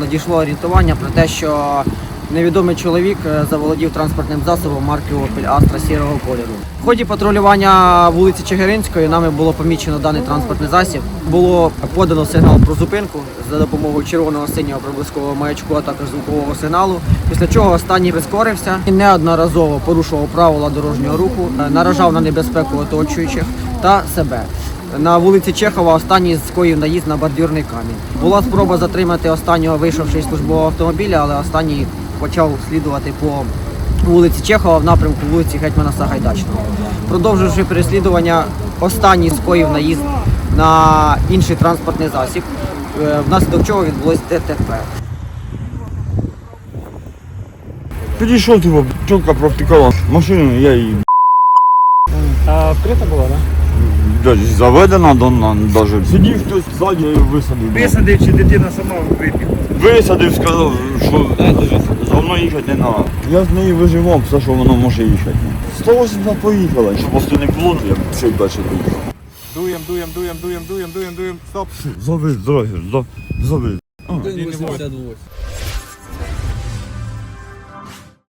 надійшло орієнтування про те, що невідомий чоловік е, заволодів транспортним засобом марки Opel Astra сірого кольору. В ході патрулювання вулиці Чигиринської нами було помічено даний транспортний засіб. Було подано сигнал про зупинку за допомогою червоного синього проблискового маячку, а також звукового сигналу. Після чого останній прискорився і неодноразово порушував правила дорожнього руху, е, наражав на небезпеку оточуючих та себе. На вулиці Чехова останній скоїв наїзд на бордюрний камінь. Була спроба затримати останнього вийшовши з службового автомобіля, але останній почав слідувати по вулиці Чехова в напрямку вулиці Гетьмана Сагайдачного. Продовживши переслідування, останній скоїв наїзд на інший транспортний засіб, е, внаслідок чого відбулось ДТП. Підійшов типу, чітко провтикала машину, я її А вкрита була, так? блядь, заведена до навіть. Сидів хтось ззаді, її висадив. Висадив чи дитина сама вибігла? Висадив, сказав, що за мною їхати не треба. Я з нею виживав, все, що воно може їхати. 180 поїхала, щоб просто не було, я б ще й далі доїхав. Дуєм, дуєм, дуєм, дуєм, дуєм, дуєм, дуєм. Стоп. Завис, драгер, завис. Один не